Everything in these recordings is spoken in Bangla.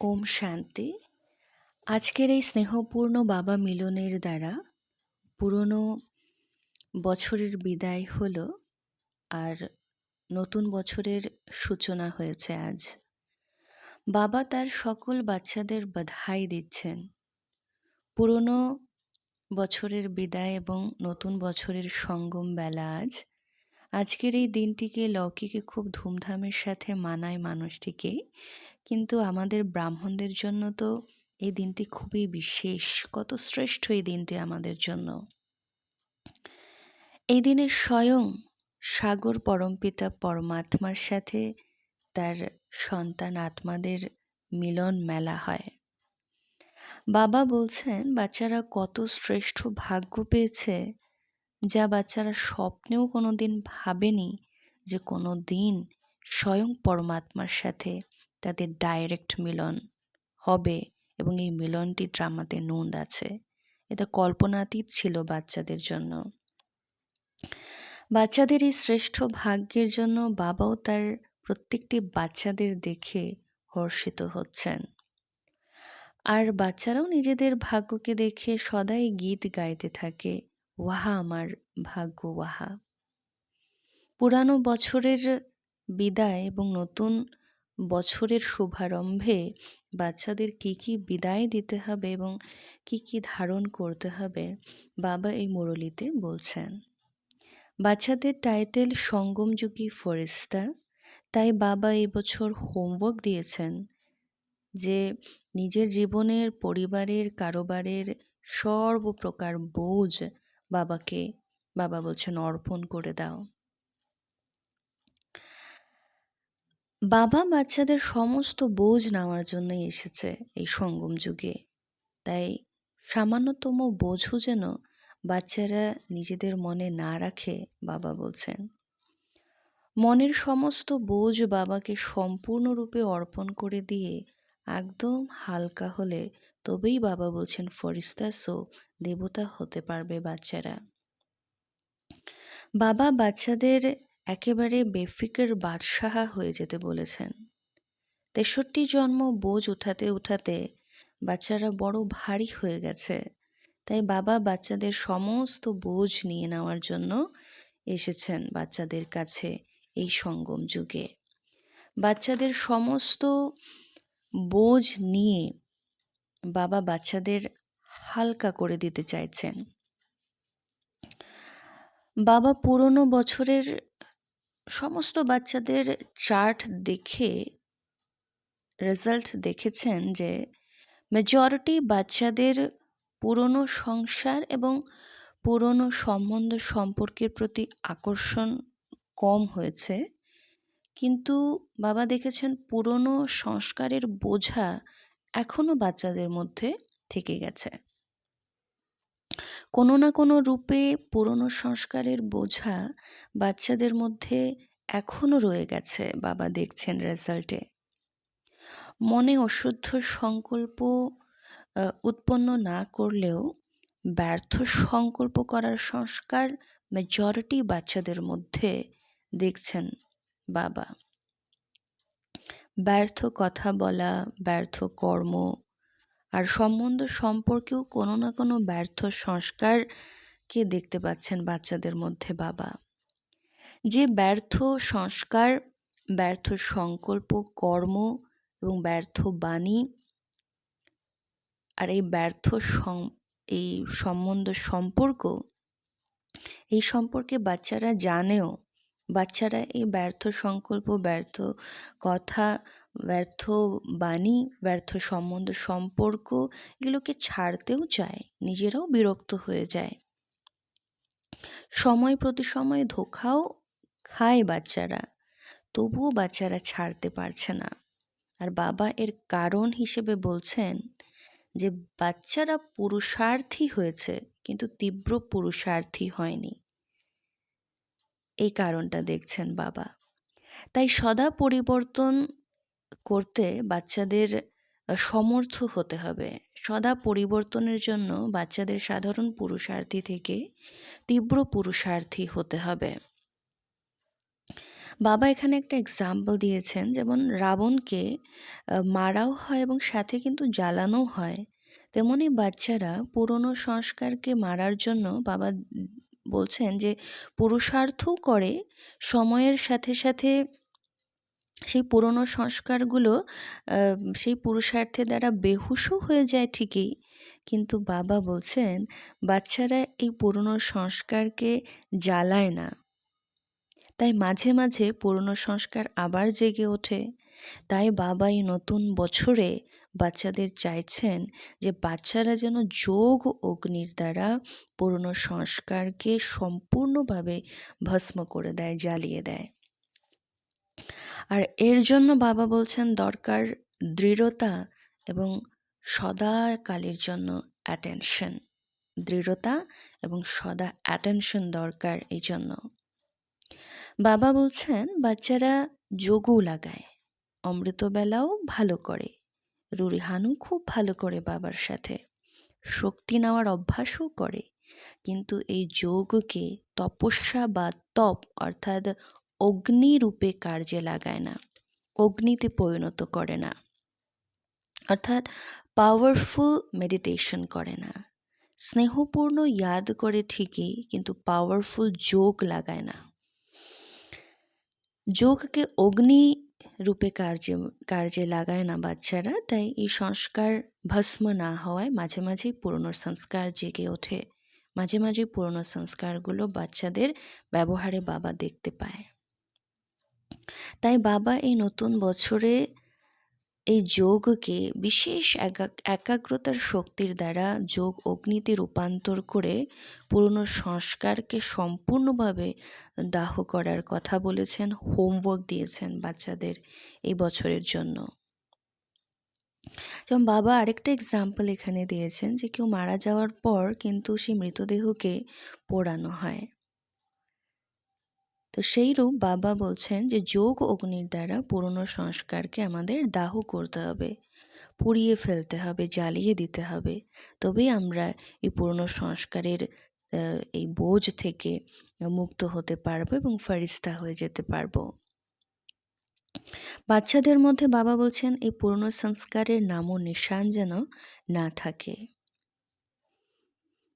ওম শান্তি। আজকের এই স্নেহপূর্ণ বাবা মিলনের দ্বারা পুরনো বছরের বিদায় হলো আর নতুন বছরের সূচনা হয়েছে আজ। বাবা তার সকল বাচ্চাদের বাধাই দিচ্ছেন। পুরনো বছরের বিদায় এবং নতুন বছরের সঙ্গম বেলা আজ আজকের এই দিনটিকে লৌকিকে খুব ধুমধামের সাথে মানায় মানুষটিকে। কিন্তু আমাদের ব্রাহ্মণদের জন্য তো এই দিনটি খুবই বিশেষ। কত শ্রেষ্ঠ এই দিনটি আমাদের জন্য। এই দিনে স্বয়ং সাগর পরমপিতা পরমাত্মার সাথে তার সন্তান আত্মাদের মিলন মেলা হয়। বাবা বলছেন, বাচ্চারা কত শ্রেষ্ঠ ভাগ্য পেয়েছে যা বাচ্চারা স্বপ্নেও কোনো দিন ভাবেনি যে কোনো দিন স্বয়ং পরমাত্মার সাথে তাদের ডাইরেক্ট মিলন হবে এবং এই মিলনটি ড্রামাতে নোন্দ আছে। এটা কল্পনাতীত ছিল বাচ্চাদের জন্য। বাচ্চাদের এই শ্রেষ্ঠ ভাগ্যের জন্য বাবাও তার প্রত্যেকটি বাচ্চাদের দেখে হর্ষিত হচ্ছেন। আর বাচ্চারাও নিজেদের ভাগ্যকে দেখে সদাই গীত গাইতে থাকে। ওয়াহা আমার ভাগ্য, ওয়াহা। পুরানো বছরের বিদায় এবং নতুন বছরের শুভারম্ভে বাচ্চাদের কি কি বিদায় দিতে হবে এবং কি কি ধারণ করতে হবে, বাবা এই মুরলিতে বলছেন। বাচ্চাদের টাইটেল সঙ্গমযুগী ফরিস্তা, তাই বাবা এই বছর হোমওয়ার্ক দিয়েছেন যে নিজের জীবনের, পরিবারের, কারোবারের সর্বপ্রকার বোঝ বাবাকে, বাবা বলছেন, অর্পণ করে দাও। বাবা বাচ্চাদের সমস্ত বোঝ নেওয়ার জন্যই এসেছে এই সঙ্গম যুগে। তাই সামান্যতম বোঝও যেন বাচ্চারা নিজেদের মনে না রাখে, বাবা বলছেন। মনের সমস্ত বোঝ বাবাকে সম্পূর্ণরূপে অর্পণ করে দিয়ে একদম হালকা হলে তবেই বাবা বলছেন ফরিস্তা সো দেবতা হতে পারবে বাচ্চারা। বাবা বাচ্চাদের একেবারে বেফিকের বাদশাহা হয়ে যেতে বলেছেন। তেষট্টি জন্ম বোঝ উঠাতে উঠাতে বাচ্চারা বড় ভারী হয়ে গেছে। তাই বাবা বাচ্চাদের সমস্ত বোঝ নিয়ে নেওয়ার জন্য এসেছেন বাচ্চাদের কাছে এই সঙ্গম যুগে। বাচ্চাদের সমস্ত বোঝ নিয়ে বাবা বাচ্চাদের হালকা করে দিতে চাইছেন। বাবা পুরনো বছরের সমস্ত বাচ্চাদের চার্ট দেখে, রেজাল্ট দেখেছেন যে মেজরিটি বাচ্চাদের পুরনো সংসার এবং পুরনো সম্বন্ধ সম্পর্কের প্রতি আকর্ষণ কম হয়েছে। কিন্তু বাবা দেখেছেন পুরনো সংস্কারের বোঝা এখনও বাচ্চাদের মধ্যে থেকে গেছে। কোনো না কোনো রূপে পুরনো সংস্কারের বোঝা বাচ্চাদের মধ্যে এখনও রয়ে গেছে, বাবা দেখছেন রেজাল্টে। মনে অশুদ্ধ সংকল্প উৎপন্ন না করলেও ব্যর্থ সংকল্প করার সংস্কার মেজরিটি বাচ্চাদের মধ্যে দেখছেন বাবা। ব্যর্থ কথা বলা, ব্যর্থ কর্ম আর সম্বন্ধ সম্পর্কেও কোনো না কোনো ব্যর্থ সংস্কারকে দেখতে পাচ্ছেন বাচ্চাদের মধ্যে বাবা। যে ব্যর্থ সংস্কার, ব্যর্থ সংকল্প, কর্ম এবং ব্যর্থ বাণী আর এই ব্যর্থ এই সম্বন্ধ সম্পর্ক, এই সম্পর্কে বাচ্চারা জানেও বাচ্চারা এই ব্যর্থ সংকল্প, ব্যর্থ কথা, ব্যর্থ বাণী, ব্যর্থ সম্বন্ধ, সম্পর্ক এগুলোকে ছাড়তেও চায়, নিজেরাও বিরক্ত হয়ে যায়। সময় প্রতি সময় ধোকাও খায় বাচ্চারা, তবুও বাচ্চারা ছাড়তে পারছে না। আর বাবা এর কারণ হিসেবে বলছেন যে, বাচ্চারা পুরুষার্থী হয়েছে, কিন্তু তীব্র পুরুষার্থী হয়নি। এই কারণটা দেখছেন বাবা। তাই সদা পরিবর্তন করতে বাচ্চাদের সমর্থ হতে হবে। সদা পরিবর্তনের জন্য বাচ্চাদের সাধারণ পুরুষার্থী থেকে তীব্র পুরুষার্থী হতে হবে। বাবা এখানে একটা এক্সাম্পল দিয়েছেন, যেমন রাবণকে মারাও হয় এবং সাথে কিন্তু জ্বালানোও হয়। তেমনি বাচ্চারা পুরনো সংস্কারকে মারার জন্য বাবা বলছেন যে, পুরুষার্থও করে, সময়ের সাথে সাথে সেই পুরনো সংস্কারগুলো সেই পুরুষার্থে দ্বারা বেহুশও হয়ে যায় ঠিকই। কিন্তু বাবা বলছেন, বাচ্চারা এই পুরনো সংস্কারকে জ্বালায় না। তাই মাঝে মাঝে পুরনো সংস্কার আবার জেগে ওঠে। তাই বাবা এই নতুন বছরে বাচ্চাদের চাইছেন যে বাচ্চারা যেন যোগ অগ্নির দ্বারা পুরনো সংস্কারকে সম্পূর্ণভাবে ভস্ম করে দেয়, জ্বালিয়ে দেয়। আর এর জন্য বাবা বলছেন দরকার দৃঢ়তা এবং সদাকালের জন্য অ্যাটেনশন দৃঢ়তা এবং সদা অ্যাটেনশন দরকার এই জন্য। বাবা বলছেন, বাচ্চারা যোগও লাগায়, অমৃতবেলাও ভালো করে। রুরিহানও খুব ভালো করে বাবার সাথে। শক্তি নেওয়ার অভ্যাসও করে। কিন্তু এই যোগকে তপস্যা বা তপ অর্থাৎ অগ্নিরূপে কার্যে লাগায় না, অগ্নিতে পরিণত করে না। অর্থাৎ পাওয়ারফুল মেডিটেশন করে না। স্নেহপূর্ণ, ইয়াদ করে ঠিকই, কিন্তু পাওয়ারফুল যোগ লাগায় না। যোগকে অগ্নি রূপে কার্যে কার্যে লাগায় না বাচ্চারা, তাই এই সংস্কার ভস্ম না হওয়ায় মাঝে মাঝেই পুরনো সংস্কার জেগে ওঠে। মাঝে মাঝে পুরনো সংস্কারগুলো বাচ্চাদের ব্যবহারে বাবা দেখতে পায়। তাই বাবা এই নতুন বছরে এই যোগকে বিশেষ একা- একাগ্রতার শক্তির দ্বারা যোগ অগ্নিতে রূপান্তর করে পুরনো সংস্কারকে সম্পূর্ণভাবে দাহ করার কথা বলেছেন হোমওয়ার্ক দিয়েছেন বাচ্চাদের এই বছরের জন্য। যেমন বাবা আরেকটা এক্সাম্পল এখানে দিয়েছেন যে কেউ মারা যাওয়ার পর কিন্তু সেই মৃতদেহকে পোড়ানো হয়। তো সেইরূপ বাবা বলছেন যে যোগ অগ্নির দ্বারা পুরনো সংস্কারকে আমাদের দাহ করতে হবে, পুড়িয়ে ফেলতে হবে, জ্বালিয়ে দিতে হবে। তবেই আমরা এই পুরনো সংস্কারের এই বোঝ থেকে মুক্ত হতে পারব এবং ফারিস্তা হয়ে যেতে পারব। বাচ্চাদের মধ্যে বাবা বলছেন, এই পুরনো সংস্কারের নামও নিশান যেন না থাকে।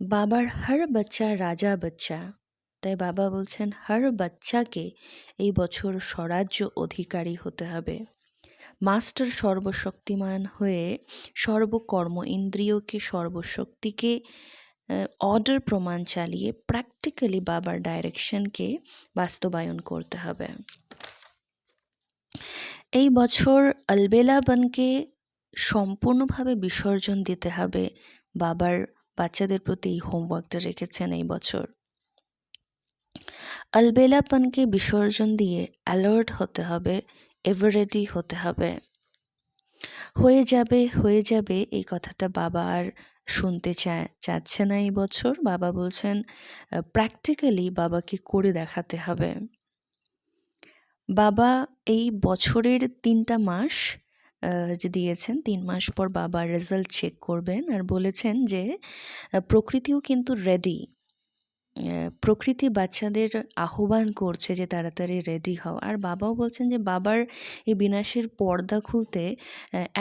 বাবার হর বাচ্চা, রাজা বাচ্চা। তাই বাবা বলছেন, হর বাচ্চাকে এই বছর স্বরাজ্য অধিকারী হতে হবে। মাস্টার সর্বশক্তিমান হয়ে সর্বকর্ম ইন্দ্রিয়কে, সর্বশক্তিকে অর্ডার প্রমাণ চালিয়ে প্র্যাকটিক্যালি বাবার ডাইরেকশনকে বাস্তবায়ন করতে হবে। এই বছর আলবেলাবনকে সম্পূর্ণভাবে বিসর্জন দিতে হবে। বাবার বাচ্চাদের প্রতি এই হোমওয়ার্কটা রেখেছেন এই বছর। আলবেলাপনকে বিসর্জন দিয়ে অ্যালার্ট হতে হবে এভারেডি হতে হবে। হয়ে যাবে হয়ে যাবে এই কথাটা বাবা আর শুনতে চায় চাচ্ছে না এই বছর। বাবা বলছেন প্র্যাকটিক্যালি বাবাকে করে দেখাতে হবে। বাবা এই বছরের তিনটা মাস যে দিয়েছেন, তিন মাস পর বাবা রেজাল্ট চেক করবেন আর বলেছেন যে প্রকৃতিও কিন্তু রেডি প্রকৃতি বাচ্চাদের আহ্বান করছে যে তাড়াতাড়ি রেডি হও। আর বাবাও বলছেন যে বাবার এই বিনাশের পর্দা খুলতে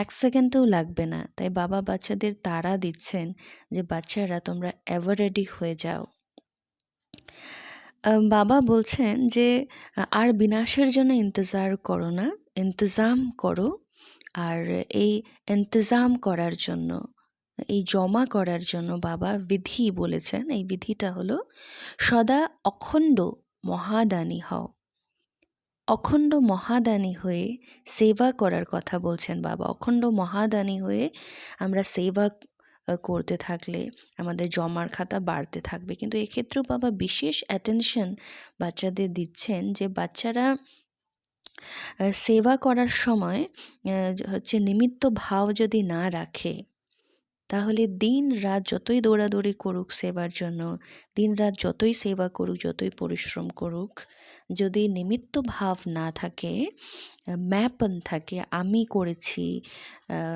এক সেকেন্ডও লাগবে না। তাই বাবা বাচ্চাদের তাড়া দিচ্ছেন যে, বাচ্চারা, তোমরা এভার রেডি হয়ে যাও। বাবা বলছেন যে, আর বিনাশের জন্য ইন্তজার করো না। ইন্তজাম করো। আর এই ইন্তজাম করার জন্য এই জমা করার জন্য বাবা বিধি বলেছেন। এই বিধিটা হলো, সদা অখণ্ড মহাদানী হও। অখণ্ড মহাদানী হয়ে সেবা করার কথা বলছেন বাবা। অখণ্ড মহাদানী হয়ে আমরা সেবা করতে থাকলে আমাদের জমার খাতা বাড়তে থাকবে। কিন্তু এক্ষেত্রেও বাবা বিশেষ অ্যাটেনশন বাচ্চাদের দিচ্ছেন যে বাচ্চারা সেবা করার সময় হচ্ছে নিমিত্ত ভাব যদি না রাখে তাহলে দিন রাত যতই দৌড়াদৌড়ি করুক সেবার জন্য, দিন রাত যতই সেবা করুক, যতই পরিশ্রম করুক, যদি নিমিত্ত ভাব না থাকে, ম্যাপন থাকে, আমি করেছি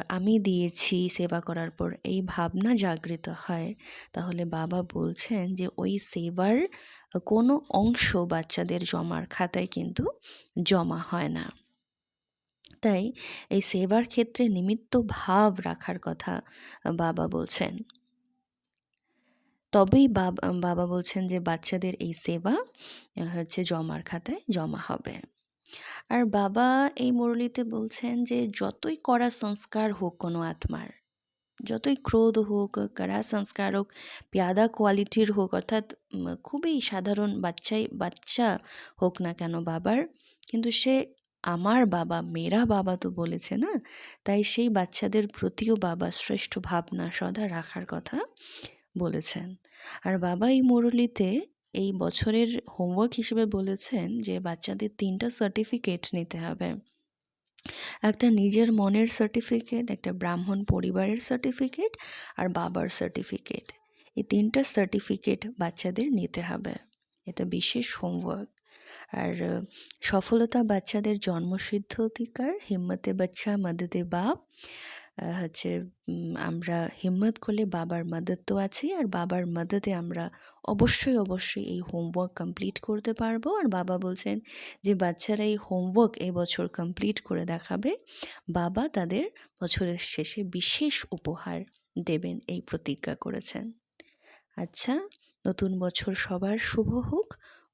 আমি দিয়েছি সেবা করার পর এই ভাবনা জাগৃত হয়, তাহলে বাবা বলছেন যে ওই সেবার কোনো অংশ বাচ্চাদের জমার খাতায় কিন্তু জমা হয় না। তাই এই সেবার ক্ষেত্রে নিমিত্ত ভাব রাখার কথা বাবা বলছেন। তবেই বাবা বাবা বলছেন যে বাচ্চাদের এই সেবা হচ্ছে জমার খাতায় জমা হবে। আর বাবা এই মুরলিতে বলছেন যে যতই কড়া সংস্কার হোক কোনো আত্মার, যতই ক্রোধ হোক, কড়া সংস্কার হোক, পেয়াদা কোয়ালিটির হোক, অর্থাৎ খুবই সাধারণ বাচ্চাই, বাচ্চা হোক না কেন বাবার, কিন্তু সে আমার বাবা মেরা বাবা তো বলেছে না? তাই সেই বাচ্চাদের প্রতিও বাবা শ্রেষ্ঠ ভাবনা সদা রাখার কথা বলেছেন। আর বাবা এই মুরলিতে এই বছরের হোমওয়ার্ক হিসেবে বলেছেন যে বাচ্চাদের তিনটা সার্টিফিকেট নিতে হবে। একটা নিজের মনের সার্টিফিকেট একটা ব্রাহ্মণ পরিবারের সার্টিফিকেট আর বাবার সার্টিফিকেট এই তিনটা সার্টিফিকেট বাচ্চাদের নিতে হবে। এটা বিশেষ হোমওয়ার্ক আর সফলতা বাচ্চাদের জন্মসিদ্ধ অধিকার হিম্মতে বাচ্চা মদদে বাপ। হচ্ছে আমরা হিম্মত করলে বাবার মদত তো আছেই আর বাবার মদতে আমরা অবশ্যই অবশ্যই এই হোমওয়ার্ক কমপ্লিট করতে পারব। আর বাবা বলছেন যে, বাচ্চারা এই হোমওয়ার্ক এই বছর কমপ্লিট করে দেখাবে। বাবা তাদের বছরের শেষে বিশেষ উপহার দেবেন এই প্রতিজ্ঞা করেছেন। আচ্ছা নতুন বছর সবার শুভ হোক।